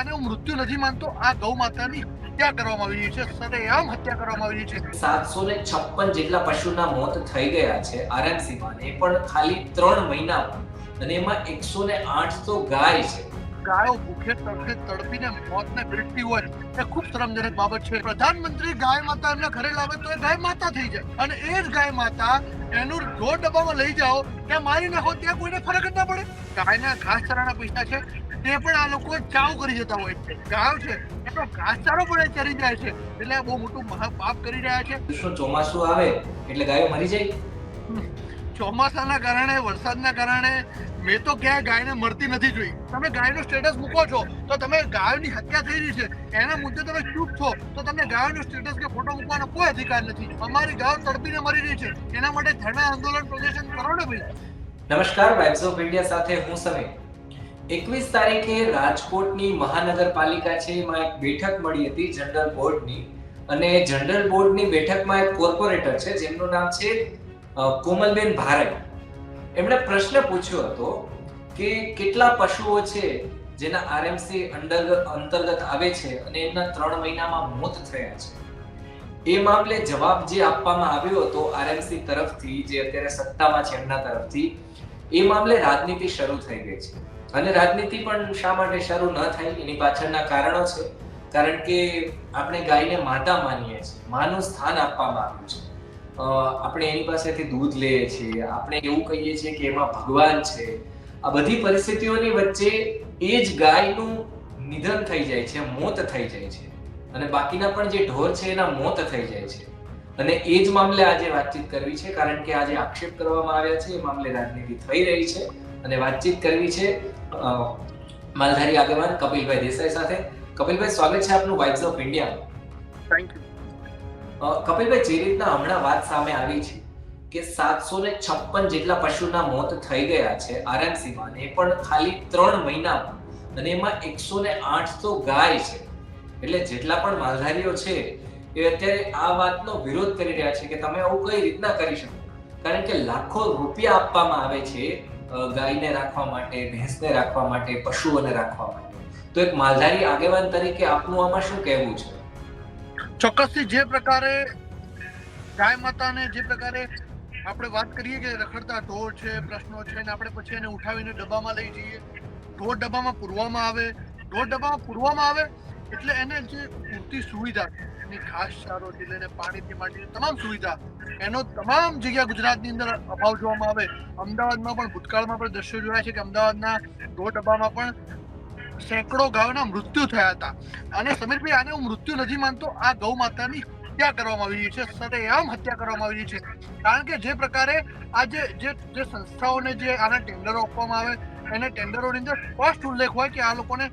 આને હું મૃત્યુ નથી માનતો. આ ગૌ માતાની હત્યા કરવામાં આવી છે. સરેઆમ હત્યા કરવામાં આવી છે. સાતસો ને છપ્પન જેટલા પશુના મોત થઈ ગયા છે આરએમસીમાં એ પણ ખાલી ત્રણ મહિનામાં અને એમાં એકસો ને આઠ તો ગાય છે. ગાયો ભૂખે તડકે તડપીને મોતને ભેટતી હોય એ ખૂબ શરમજનક બાબત છે. પ્રધાનમંત્રી ગાય માતા એમને ઘરે લાવે તો એ ગાય માતા થઈ જાય. અને એ જ ગાય માતા એનું ઢોર ડબ્બામાં લઈ જાઓ ત્યાં મારી નાખો ત્યાં કોઈને ફરક જ ના પડે. ગાયના ઘાસચારાના પૈસા છે. તે પણ આ લોકો ચાવ કરી જતા હોય છે. ગાવ છે. એનો ઘાસચારો પણ ચરી જાય છે. એટલે બહુ મોટું મહાપાપ કરી રહ્યા છે. શું ચોમાસું આવે એટલે ગાયો મરી જાય? ચોમાસાના કારણે વરસાદના કારણે મેં તો ક્યાંય ગાયને મળતી નથી જોઈ. તમે ગાયનો સ્ટેટસ મૂકો છો તો તમે ગાયોની હત્યા થઈ રહી છે. એના મુદ્દે તમે ચૂપ છો તો તમને ગાયોનો સ્ટેટસ કે ફોટો મૂકવાનો કોઈ અધિકાર નથી. અમારી ગાયો તડપીને મરી રહી છે. એના માટે ધરણા આંદોલન પ્રદર્શન કરો ને ભાઈ. નમસ્કાર વાઇબ્સ ઓફ ઇન્ડિયા સાથે હું સમીર. એકવીસ તારીખે રાજકોટની મહાનગરપાલિકા છે, એમાં એક બેઠક મળી હતી જનરલ બોર્ડની. અને જનરલ બોર્ડની બેઠકમાં એક કોર્પોરેટર છે, જેમનું નામ છે કોમલબેન ભારત એમણે પ્રશ્ન પૂછ્યો હતો કે કેટલા પશુઓ છે, જેના આરએમસી અંતર્ગત અંતર્ગત આવે છે અને એમના ત્રણ મહિનામાં મોત થયા છે? એ મામલે જવાબ જે આપવામાં આવ્યો હતો આરએમસી તરફથી, જે અત્યારે સત્તામાં છે એમના તરફથી, એ મામલે રાજનીતિ શરૂ થઈ ગઈ છે. અને રાજનીતિ પણ શા માટે શરૂ ન થઈ એની પાછળના કારણો છે. કારણ કે આપણે ગાયને માતા માનીએ છીએ, માનું સ્થાન આપવામાં આવ્યું છે. આપણે એની પાસેથી દૂધ લઈએ છીએ, આપણે એવું કહીએ છીએ કે એમાં ભગવાન છે. આ બધી પરિસ્થિતિઓની વચ્ચે એ જ ગાયનું નિધન થઈ જાય છે, મોત થઈ જાય છે. અને બાકીના પણ જે ઢોર છે એના મોત થઈ જાય છે. અને એ જ મામલે આજે વાતચીત કરવી છે, કારણ કે આજે આક્ષેપ કરવામાં આવ્યા છે, એ મામલે રાજનીતિ થઈ રહી છે. અને વાતચીત કરવી છે માલધારી આગેવાન કપિલભાઈ દેસાઈ સાથે. કપિલભાઈ સ્વાગત છે આપનું vibes of India thank you Kapilbhai જે રીતના હમણાં વાત સામે આવી છે કે સાતસો ને છપ્પન જેટલા પશુના મોત થઈ ગયા છે આરએમસીમાં એ પણ ખાલી ત્રણ મહિનામાં અને એમાં એકસો ને આઠ તો ગાય છે. એટલે જેટલા પણ માલધારીઓ છે એ અત્યારે આ વાતનો વિરોધ કરી રહ્યા છે કે તમે આવું કઈ રીતના કરી શકો? કારણ કે લાખો રૂપિયા આપવામાં આવે છે ગાયને રાખવા માટે, ભેંસને રાખવા માટે, પશુઓને રાખવા માટે. તો એક માલધારી આગેવાન તરીકે આપનું આમાં શું કહેવું છે? ચોક્કસથી જે પ્રકારે ગાય માતાને જે પ્રકારે આપણે વાત કરીએ કે રખડતા ઢોર છે, પ્રશ્નો છે ને આપણે પછી એને ઉઠાવીને ડબ્બામાં લઈ જઈએ. ઢોર ડબ્બામાં પૂરવામાં આવે. ઢોર ડબ્બામાં પૂરવામાં આવે એટલે એને જે પૂરતી સુવિધા એની ઘાસ ચારોથી લઈને પાણીથી માંડીને તમામ સુવિધા, એનો તમામ જગ્યા ગુજરાતની અંદર અભાવ જોવામાં આવે. અમદાવાદમાં પણ ભૂતકાળમાં પણ દ્રશ્યો જોયા છે કે અમદાવાદના ઢોર ડબ્બામાં પણ સેંકડો ગાયોના મૃત્યુ થયા હતા. અને સમીરભાઈ, આને હું મૃત્યુ નથી માનતો, આ ગૌ માતાની હત્યા કરવામાં આવી છે, સરેઆમ હત્યા કરવામાં આવી છે. કારણ કે જે પ્રકારે આ જે જે સંસ્થાઓને જે આના ટેન્ડરો આપવામાં આવે એને ટેન્ડરોની અંદર સ્પષ્ટ ઉલ્લેખ હોય કે આ લોકોને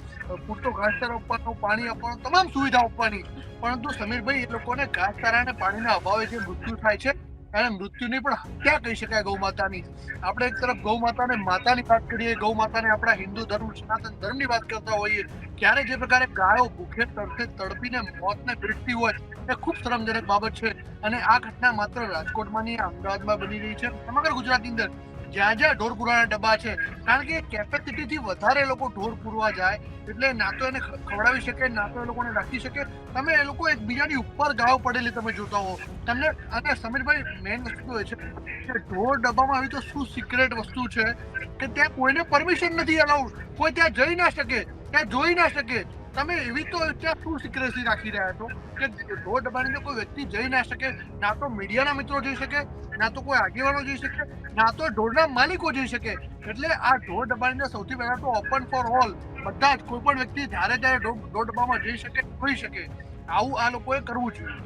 પૂરતો ઘાસચારો આપવાનો, પાણી આપવાનો, તમામ સુવિધા આપવાની. પરંતુ સમીરભાઈ, એ લોકોને ઘાસચારા અને પાણીના અભાવે જે મૃત્યુ થાય છે, એને મૃત્યુની પણ હત્યા કહી શકાય ગૌ માતાની. આપણે એક તરફ ગૌ માતાને માતાની વાત કરીએ, ગૌ માતાને આપણા હિન્દુ ધર્મ, સનાતન ધર્મની વાત કરતા હોઈએ, ત્યારે જે પ્રકારે ગાયો ભૂખે તડકે તડપીને મોતને ભેટતી હોય, એ ખૂબ શરમજનક બાબત છે. અને આ ઘટના માત્ર રાજકોટમાં નહીં અમદાવાદમાં બની રહી છે. સમગ્ર ગુજરાતની અંદર જ્યાં જ્યાં ઢોર પૂરવાના ડબ્બા છે. કારણ કે કેપેસિટી થી વધારે લોકો ઢોર પૂરવા જાય, એટલે ના તો એને ખવડાવી શકે, ના તો એ લોકોને રાખી શકે. તમે એ લોકો એકબીજાની ઉપર ગાવ પડેલી તમે જોતા હો. તમને, અને સમીરભાઈ મેઇન વસ્તુ એ છે કે ઢોર ડબ્બામાં આવી તો શું સિક્રેટ વસ્તુ છે? કે ત્યાં કોઈને પરમિશન નથી અલાઉડ કોઈ ત્યાં જઈ ના શકે, ત્યાં જોઈ ના શકે. તમે એવી તો ત્યાં શું સિક્રેસી રાખી રહ્યા છો? કે ઢોર ડબ્બાની કોઈ વ્યક્તિ જઈ ના શકે, ના તો મીડિયાના મિત્રો જઈ શકે, ના તો કોઈ આગેવાનો જઈ શકે, ના તો ઢોરના માલિકો જઈ શકે. એટલે આ ઢોર ડબ્બાની સૌથી પહેલા તો ઓપન ફોર ઓલ બધા જ, કોઈ પણ વ્યક્તિ જ્યારે જ્યારે ઢોર ઢોર જઈ શકે જોઈ શકે. આવું આ લોકોએ કરવું જોઈએ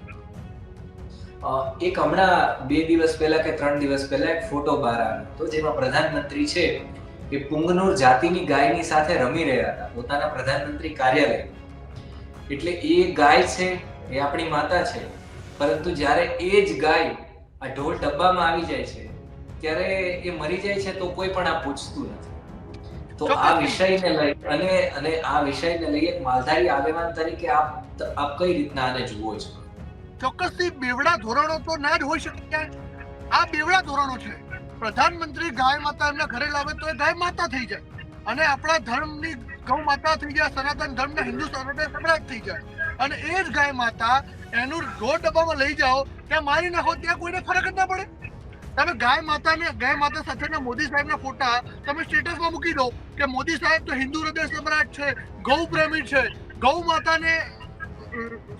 એક હમણાં બે દિવસ પહેલા કે ત્રણ દિવસ પહેલા એક ફોટો બહાર આવ્યો તો જેમાં પ્રધાનમંત્રી છે એ પુંગનોર જાતિની ગાયની સાથે રમી રહ્યા હતા પોતાના પ્રધાનમંત્રી કાર્યાલય એટલે એ ગાય છે એ આપણી માતા છે. પરંતુ જ્યારે એ જ ગાય આ ઢોર ડબ્બામાં આવી જાય છે ત્યારે એ મરી જાય છે તો કોઈ પણ આ પૂછતું નથી. તો આ. વિષયને લઈ અને અને આ વિષયને લઈ એક માલધારી આગેવાન તરીકે આપ આપ કઈ રીતના આને જુઓ છો? ચોક્કસથી બેવડા ધોરણો તો ના જ હોઈ શકે. આ બેવડા ધોરણો છે. પ્રધાનમંત્રી ગાય માતા એમના ઘરે લાવે તો એ ગાય માતા થઈ જાય. અને આપણા ધર્મની ગૌ માતા થઈ જાય, સનાતન ધર્મને હિન્દુ સનાતન સમ્રાટ થઈ જાય. અને એ જ ગાય માતા એનું રોડ ડબ્બામાં લઈ જાઓ, ત્યાં મારી નાખો, ત્યાં કોઈને ફરક જ ના પડે. તમે ગાય માતાને, ગાય માતા સાથેના મોદી સાહેબના ફોટા તમે સ્ટેટસમાં મૂકી દો કે મોદી સાહેબ તો હિન્દુ હૃદય સમ્રાટ છે, ગૌ પ્રેમી છે, ગૌ માતાને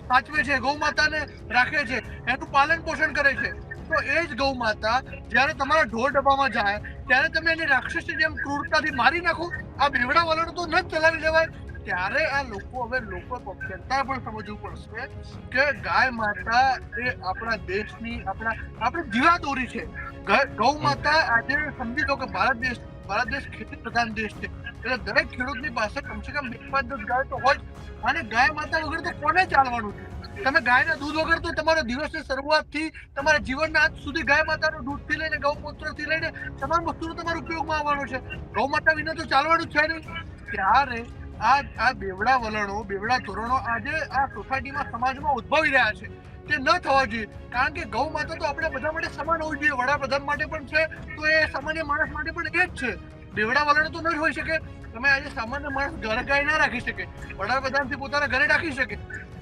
સાચવે છે, ગૌ માતાને રાખે છે, એનું પાલન પોષણ કરે છે. તો એ જ ગૌ માતા, જ્યારે તમારા ઢોર ડબ્બામાં જાય, ત્યારે તમે એને રાક્ષસની જેમ ક્રૂરતાથી મારી નાખો, આ બેવડા વલણ તો ન જ ચલાવી લેવાય. ત્યારે આ લોકો હવે લોકો જનતા પણ સમજવું પડશે કે ગાય માતા એ આપણા દેશની, આપણા, આપણી જીવાદોરી છે. ગ- માતા આજે સમજી લો કે ભારત દેશ ભારત દેશ ખેતી પ્રધાન દેશ છે. એટલે દરેક ખેડૂતની પાસે કમસે કમ બે પાંચ દસ ગાય તો હોય અને ગાય માતા વગર તો કોને ચાલવાનું? છે તમે ગાયના દૂધ વગર તો તમારો દિવસની શરૂઆતથી તમારા જીવનના અંત સુધી ગાય માતાનું દૂધથી લઈને ગૌમૂત્રથી લઈને તમામ વસ્તુનો તમારો ઉપયોગમાં આવવાનો છે. ગૌ માતા વિના તો ચાલવાનું જ છે નહીં. ત્યારે આ આ બેવડા વલણો, બેવડા ધોરણો આજે આ સોસાયટીમાં સમાજમાં ઉદ્ભવી રહ્યા છે. તે ન થવા જોઈએ. કારણ કે ગૌ માતા તો આપણે બધા માટે સમાન હોવી જોઈએ. વડાપ્રધાન માટે પણ છે. તો એ સામાન્ય માણસ માટે પણ એ જ છે. બેવડા વલણ તો ન જ હોઈ શકે. તમે આજે સામાન્ય માણસ ઘરે ગાય ના રાખી શકે. વડાપ્રધાનથી પોતાના ઘરે રાખી શકે.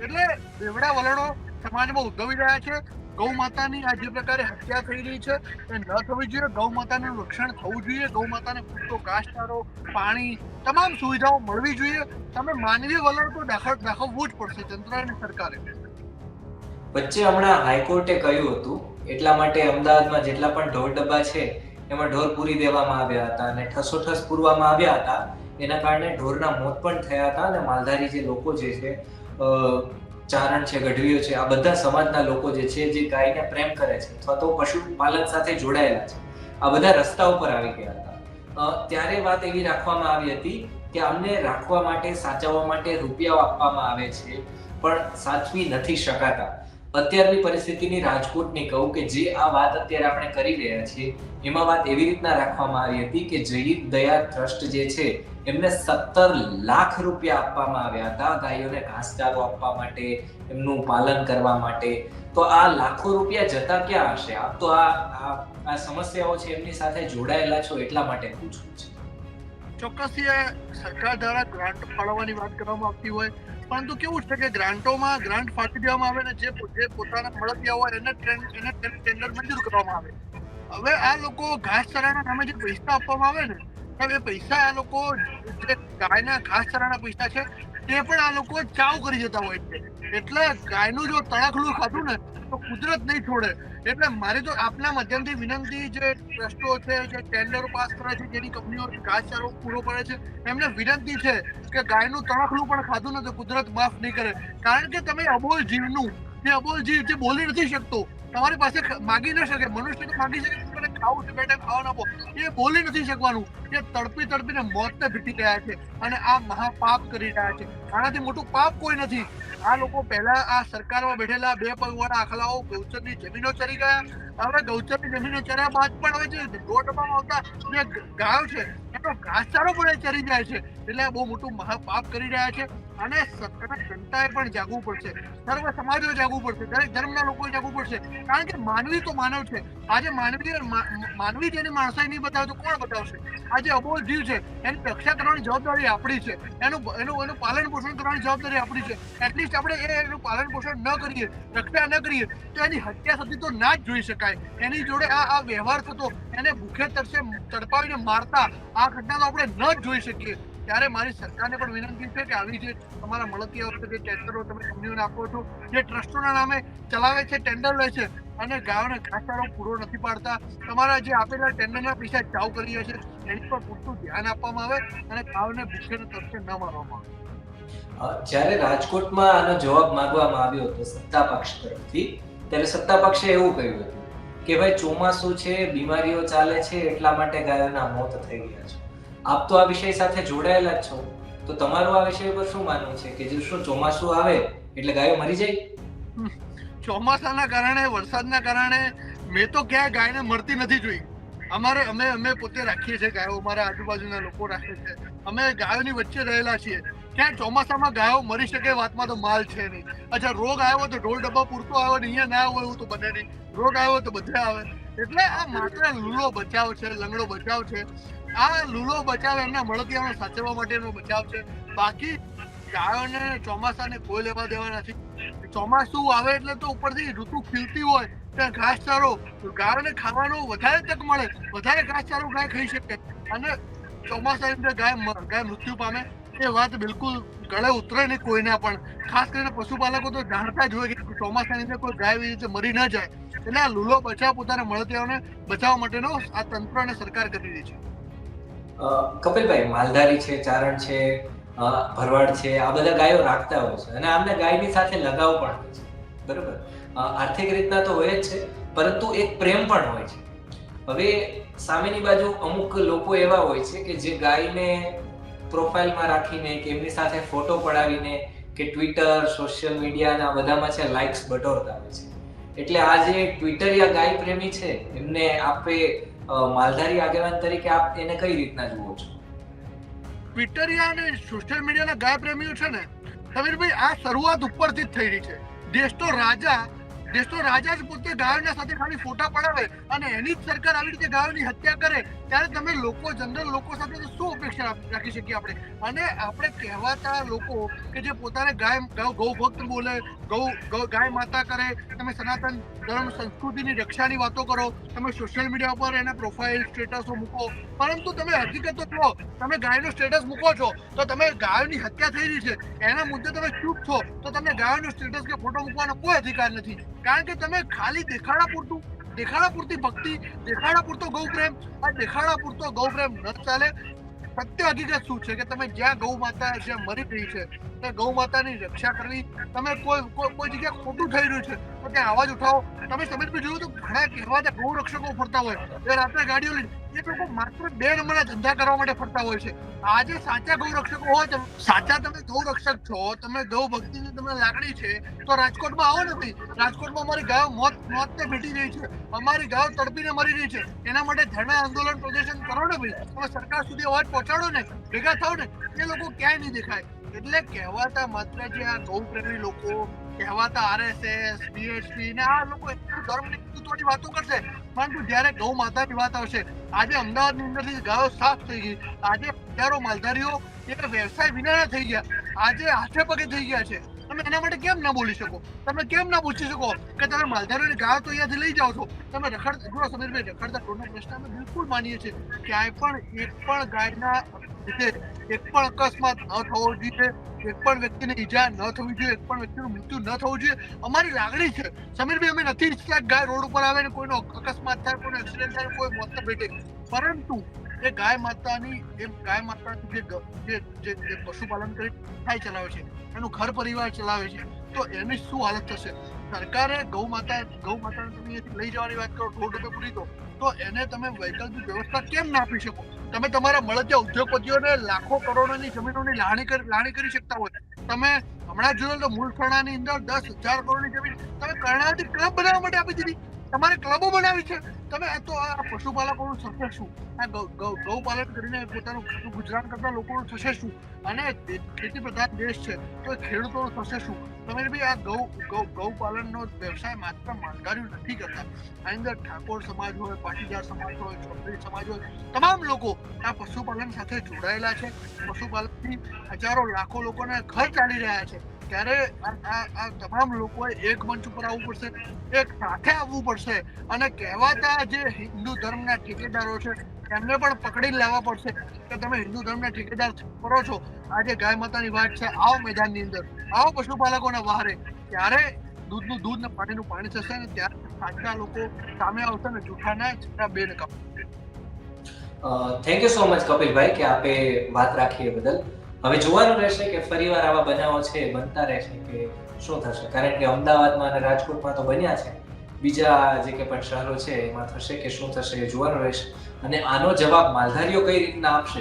એટલે બેવડા વલણો સમાજમાં ઉદ્ભવી રહ્યા છે. ગૌ માતાની આ જે પ્રકારે હત્યા થઈ રહી છે, એ ન થવી જોઈએ. ગૌ માતાનું રક્ષણ થવું જોઈએ. ગૌ માતાને પૂરતો ઘાસચારો પાણી, તમામ સુવિધાઓ મળવી જોઈએ. તમે માનવીય વલણ તો દાખલ, દાખવવું જ પડશે તંત્ર સરકારે. વચ્ચે હમણાં હાઈકોર્ટે કહ્યું હતું, એટલા માટે અમદાવાદમાં જેટલા પણ ઢોર ડબ્બા છે, એમાં ઢોર પૂરી દેવામાં આવ્યા હતા અને ઠસોઠસ પૂરવામાં આવ્યા હતા. એના કારણે ઢોરના મોત પણ થયા હતા અને માલધારી જે લોકો જે છે ચારણ છે, ગઢવીઓ છે, આ બધા સમાજના લોકો જે છે, જે ગાયને પ્રેમ કરે છે અથવા તો પશુપાલન સાથે જોડાયેલા છે, આ બધા રસ્તા ઉપર આવી ગયા હતા. ત્યારે વાત એવી રાખવામાં આવી હતી કે અમને રાખવા માટે, સાચવવા માટે રૂપિયાઓ આપવામાં આવે છે, પણ સાચવી નથી શકાતા. અત્યારની પરિસ્થિતિની રાજકોટની કહું કે જે આ વાત અત્યારે આપણે કરી રહ્યા છીએ, એમાં વાત એવી રીતના રાખવામાં આવી હતી કે જયીદ દયા ટ્રસ્ટ જે છે એમને સત્તર લાખ રૂપિયા આપવામાં આવ્યા હતા ગાયોને ઘાસચારો આપવા માટે, એમનું પાલન કરવા માટે. તો આ લાખો રૂપિયા જતા ક્યાં હશે? આપ તો આ આ સમસ્યાઓ છે એમની સાથે જોડાયેલા છો એટલા માટે પૂછું છે. ચોક્કસથી સરકાર દ્વારા ગ્રાન્ટ ફાળવવાની વાત કરવામાં આવતી હોય, પરંતુ કેવું છે કે ગ્રાન્ટોમાં ગ્રાન્ટ ફાટી દેવામાં આવે ને જે જે પોતાના મળતિયા હોય એને એને ટેન્ડર મંજૂર કરવામાં આવે. હવે આ લોકો ઘાસચારાના નામે જે પૈસા આપવામાં આવે ને એ પૈસા આ લોકો જે ગાયના ઘાસ ચરાના પૈસા છે, તે પણ આ લોકો ચાવ કરી જતા હોય છે. એટલે ગાયનું જો તણખલું ખાધું ને, તો કુદરત નહીં છોડે. એટલે મારે તો આપના માધ્યમથી વિનંતી જે ટ્રસ્ટો છે, જે ટેન્ડરો પાસ કરે છે, જેની કંપનીઓ ઘાસચારો પૂરો પડે છે, એમને વિનંતી છે કે ગાયનું તણખલું પણ ખાધું ને તો કુદરત માફ નહીં કરે. કારણ કે તમે અબોલ જીવનું, જે અબોલ જીવ જે બોલી નથી શકતો. તમારી પાસે માગી ન શકે, મનુષ્ય તો માગી શકે. કે મને ખાવું છે બે ટાઈમ ખાવાનું આપો. એ બોલી નથી શકવાનું. એ તડપી તડપીને મોતને ભીટી રહ્યા છે અને આ મહાપાપ કરી રહ્યા છે. આનાથી મોટું પાપ કોઈ નથી. આ લોકો પહેલા આ સરકારમાં બેઠેલા બે પગવાળા આખલાઓ ગૌચરની જમીનો ચરી ગયા. હવે ગૌચરની જમીનો ચર્યા બાદ પણ હવે જે દોઢ ડબ્બામાં આવતા જે ગાયો છે એનો ઘાસચારો પણ ચરી જાય છે. એટલે બહુ મોટું મહાપાપ કરી રહ્યા છે અને જનતાએ પણ જાગવું પડશે. સર્વ સમાજો જાગવું પડશે. દરેક ધર્મના લોકોએ જાગવું પડશે. કારણ કે માનવી તો માનવ છે. આજે માનવી માનવી જેની માણસાઈ નહીં બતાવે તો કોણ બતાવશે? આજે અબોલ જીવ છે. એની રક્ષા કરવાની જવાબદારી આપણી છે. એનું એનું એનું પાલન પોષણ કરવાની જવાબદારી આપણી છે. એટલીસ્ટ આપણે એ, એનું પાલન પોષણ ન કરીએ, રક્ષા ન કરીએ, તો એની હત્યા થતી તો ના જ જોઈ શકાય. એની જોડે આ આ વ્યવહાર થતો એને ભૂખે તરસે તડપાવીને મારતા આ ઘટના તો આપણે ન જોઈ શકીએ. ત્યારે મારી સરકારને પણ વિનંતી છે કે આવી જે તમારા મળતી વખતે જે ટેન્ડરો તમે કંપનીઓને આપો છો, જે ટ્રસ્ટોના નામે ચલાવે છે, ટેન્ડર લે છે, અને ગાયોને ઘાસચારો પૂરો નથી પાડતા. તમારા જે આપેલા ટેન્ડરના પૈસા ચાવ કરી છે એની પર પૂરતું ધ્યાન આપવામાં આવે અને ગાયોને ભૂખેને તરસે ન મારવામાં આવે. જ્યારે રાજકોટમાં આનો જવાબ માંગવામાં આવ્યો હતો સત્તા પક્ષ તરફથી, ત્યારે સત્તા પક્ષે એવું કહ્યું હતું. કે ભાઈ ચોમાસું છે, બીમારીઓ ચાલે છે, એટલા માટે ગાયોના મોત થઈ ગયા છે. આપ તો આ વિષય સાથે જોડાયેલા જ છો. તો તમારું આ વિષય પર શું માનવું છે? કે શું ચોમાસું આવે, એટલે ગાયો મરી જાય? ચોમાસાના કારણે, વરસાદના કારણે મેં તો ક્યાંય ગાયને મળતી નથી જોઈ. અમારે, અમે અમે પોતે રાખીએ છીએ ગાયો. અમારા આજુબાજુના લોકો રાખે છે. અમે ગાયોની વચ્ચે રહેલા છીએ. ક્યાં ચોમાસામાં ગાયો મરી શકે વાતમાં તો માલ છે નહીં. અચ્છા, રોગ આવ્યો તો ઢોલ ડબ્બા પૂરતો આવ્યો ને અહીંયા ના આવ્યો એવું તો બને નહીં. રોગ આવ્યો તો બધે આવે. એટલે આ માત્ર લૂલો બચાવ છે, લંગડો બચાવ છે. આ લૂલો બચાવ એમના મળતિયાનો સાચવવા માટેનો બચાવ છે. બાકી ગાયોને ચોમાસાને કોઈ લેવા દેવા નથી. ચોમાસું આવે એટલે તો ઉપરથી ઋતુ ખીલતી હોય, ત્યાં ઘાસચારો ગાયોને ખાવાનો વધારે તક મળે. વધારે ઘાસચારો ગાય ખાઈ શકે. અને ચોમાસાની અંદર ગાય ગાય મૃત્યુ પામે. એ વાત બિલકુલ ગળે ઉતરે નહીં કોઈને પણ. ખાસ કરીને પશુપાલકો તો જાણતા જ હોય કે ચોમાસાની અંદર કોઈ ગાય એવી મરી ન જાય. એટલે આ લૂલો બચાવ પોતાને મળતીઓને બચાવવા માટેનો આ તંત્ર અને સરકાર કરી રહી છે. કપિલભાઈ, માલધારી છે, ચારણ છે ભરવાડ છે, આ બધા ગાયો રાખતા હોય છે અને આમને ગાયની સાથે લગાવ પણ હોય છે. બરોબર? આર્થિક રીતના તો હોય જ છે, પરંતુ એક પ્રેમ પણ હોય છે. હવે સામેની બાજુ અમુક લોકો એવા હોય છે કે જે ગાયને પ્રોફાઇલમાં રાખીને કે એમની સાથે ફોટો પડાવીને કે ટ્વિટર સોશિયલ મીડિયાના બધામાં છે લાઇક્સ બટોરતા હોય છે. એટલે આ જે ટ્વિટરિયા ગાય પ્રેમી છે, એમને આપે માલધારી આગેવાન તરીકે આપ એને કઈ રીતના જુઓ છો? ટ્વિટરિયા અને સોશિયલ મીડિયાના ગાય પ્રેમીઓ છે ને, સમીરભાઈ, આ શરૂઆત ઉપરથી જ થઈ રહી છે. દેશ તો રાજા દેશ તો રાજા જ પોતે ગાયોના સાથે ખાલી ફોટા પડાવે અને એની જ સરકાર આવી રીતે ગાયોની હત્યા કરે, ત્યારે તમે લોકો, જનરલ લોકો સાથે શું અપેક્ષા રાખ- શકીએ આપણે? અને આપણે કહેવાતા લોકો કે જે પોતાને ગાય, ગૌ ભક્ત બોલે, ગૌ- ગાય માતા કરે, તમે સનાતન ધર્મ, સંસ્કૃતિની રક્ષાની વાતો કરો, તમે સોશિયલ મીડિયા પર એના પ્રોફાઇલ સ્ટેટસો મૂકો, પરંતુ તમે હકીકત તો છો તમે ગાયનો સ્ટેટસ મૂકો છો, તો તમે ગાયોની હત્યા થઈ રહી છે, એના મુદ્દે તમે ચૂપ છો, તો તમને ગાયોનો સ્ટેટસ કે ફોટો મૂકવાનો કોઈ અધિકાર નથી. કારણ કે તમે ખાલી દેખાડા પૂરતું, દેખાડા પૂરતી ભક્તિ, દેખાડા પૂરતો ગૌ પ્રેમ આ દેખાડા પૂરતો ગૌ પ્રેમ ન ચાલે. સત્ય હકીકત શું છે કે તમે જ્યાં ગૌ માતા જ્યાં મરી રહી છે ત્યાં ગૌ માતાની રક્ષા કરવી. તમે કોઈ કોઈ જગ્યાએ ખોટું થઈ રહ્યું છે, તો ત્યાં અવાજ ઉઠાવો. તમે સમજમાં જોયું તો ઘણા કહેવાતા ગૌ રક્ષકો ફરતા હોય. એ રાત્રે ગાડીઓ લઈને, એ લોકો માત્ર બે નંબરના ધંધા કરવા માટે ફરતા હોય છે. આજે સાચા ગૌ રક્ષકો હોય તમે સાચા તમે ગૌ રક્ષક છો, તમે ગૌ ભક્તિની તમને લાગણી છે, તો રાજકોટમાં આવો ને ભાઈ. રાજકોટમાં અમારી ગાયો મોત, મોતને ભેટી રહી છે. અમારી ગાયો તડપીને મરી રહી છે. એના માટે ધરણા આંદોલન, પ્રદર્શન કરો ને ભાઈ. તમે સરકાર સુધી અવાજ પહોંચાડો ને, ભેગા થાવ ને, એ લોકો ક્યાંય નહીં દેખાય. એટલે કહેવાતા માત્ર જે આ ગૌપ્રેમી લોકો, કહેવાતા આરએસએસ, બીએસપી ને આ લોકો ધર્મ નેતૃત્વની વાતો કરશે, પરંતુ જ્યારે ગૌ માતાની વાત આવશે, આજે અમદાવાદની અંદરથી ગાયો સાફ થઈ ગઈ. આજે હજારો માલધારીઓ એ વ્યવસાય વિનાના થઈ ગયા. આજે હાથે પગે થઈ ગયા છે. તમે એના માટે કેમ ના બોલી શકો? તમે કેમ ના પૂછી શકો કે તમે માલધારીઓની ગાયો તો અહીંયાથી લઈ જાઓ છો? તમે રખડ સમીર સમીરભાઈ રખડતા ઢોરનો પ્રશ્ન અમે બિલકુલ માનીએ છીએ. ક્યાંય પણ એક પણ ગાયના લીધે એક પણ અકસ્માત ન થવો જોઈએ, એક પણ વ્યક્તિને ઈજા ન થવી જોઈએ, એક પણ વ્યક્તિનું મૃત્યુ ન થવું જોઈએ. અમારી લાગણી છે. સમીરભાઈ અમે નથી ઈચ્છતા ગાય રોડ ઉપર આવે ને કોઈનો અકસ્માત થાય, કોઈનો એક્સિડન્ટ થાય, કોઈ મોત ભેટે. પરંતુ એ ગાય માતાની, એ ગાય માતાનું જે જે પશુપાલન કરી, થાય ચલાવે છે. એનું ઘર પરિવાર ચલાવે છે. તો એની શું હાલત થશે? સરકારે ગૌ માતા, ગૌ માતાને તમે લઈ જવાની વાત કરો, દોઢ રૂપિયા પૂરી દો તો એને તમે વૈકલ્પિક વ્યવસ્થા કેમ ના આપી શકો? તમે તમારા મળતિયા ઉદ્યોગપતિઓને લાખો કરોડોની જમીનોની લાણી કરી લાણી કરી શકતા હોય. તમે હમણાં જોયું તો મૂળ ફળાની અંદર દસ હજાર કરોડની જમીન, તમે કર્ણાવતી ક્લબ બનાવવા માટે આપી દીધી? તમારે ક્લબો બનાવી છે? તમે આ તો આ પશુપાલકોનું થશે શું? આ ગૌપાલન કરીને પોતાનું ગુજરાન કરતા લોકોનું થશે શું? અને ખેતી પ્રધાન દેશ છે, તો ખેડૂતોનું થશે શું? તમે બી આ ગૌ ગૌ ગૌપાલનનો વ્યવસાય માત્ર માલધારીઓ નથી કરતા. આની અંદર ઠાકોર સમાજ હોય, પાટીદાર સમાજ હોય, ચૌધરી સમાજ હોય, તમામ લોકો આ પશુપાલન સાથે જોડાયેલા છે. પશુપાલનથી હજારો લાખો લોકોના ઘર ચાલી રહ્યા છે. ત્યારે આ તમામ લોકોએ એક મંચ ઉપર આવવું પડશે, એક સાથે આવવું પડશે અને કહેવાતા જે હિન્દુ ધર્મના ઠેકેદારો છે એમને પણ પકડી લેવા પડશે. કે તમે હિન્દુ ધર્મના ઠેકેદાર કરો છો. આજે ગાય માતાની વાત છે, આવો મેદાનની અંદર, આવો પશુપાલકોના વહારે. ત્યારે દૂધનું દૂધ ને પાણીનું પાણી થશે ને ત્યારે સાચા લોકો સામે આવશે ને જૂઠાના છતાં બે નકામ thank you so much Kapilbhai કે આપે વાત રાખી એ બદલ. હવે જોવાનું રહેશે કે ફરીવાર આવા બનાવો છે, બનતા રહેશે કે શું થશે? કારણ કે અમદાવાદમાં અને રાજકોટમાં તો બન્યા છે. બીજા જે કે પણ શહેરો છે, એમાં થશે કે શું થશે એ જોવાનું રહેશે. અને આનો જવાબ માલધારીઓ કઈ રીતના આપશે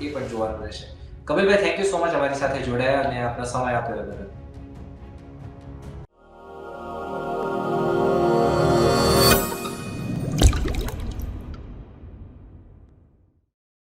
એ પણ જોવાનું રહેશે. Kapilbhai thank you so much અમારી સાથે જોડાયા અને આપનો સમય આપ્યો બદલ.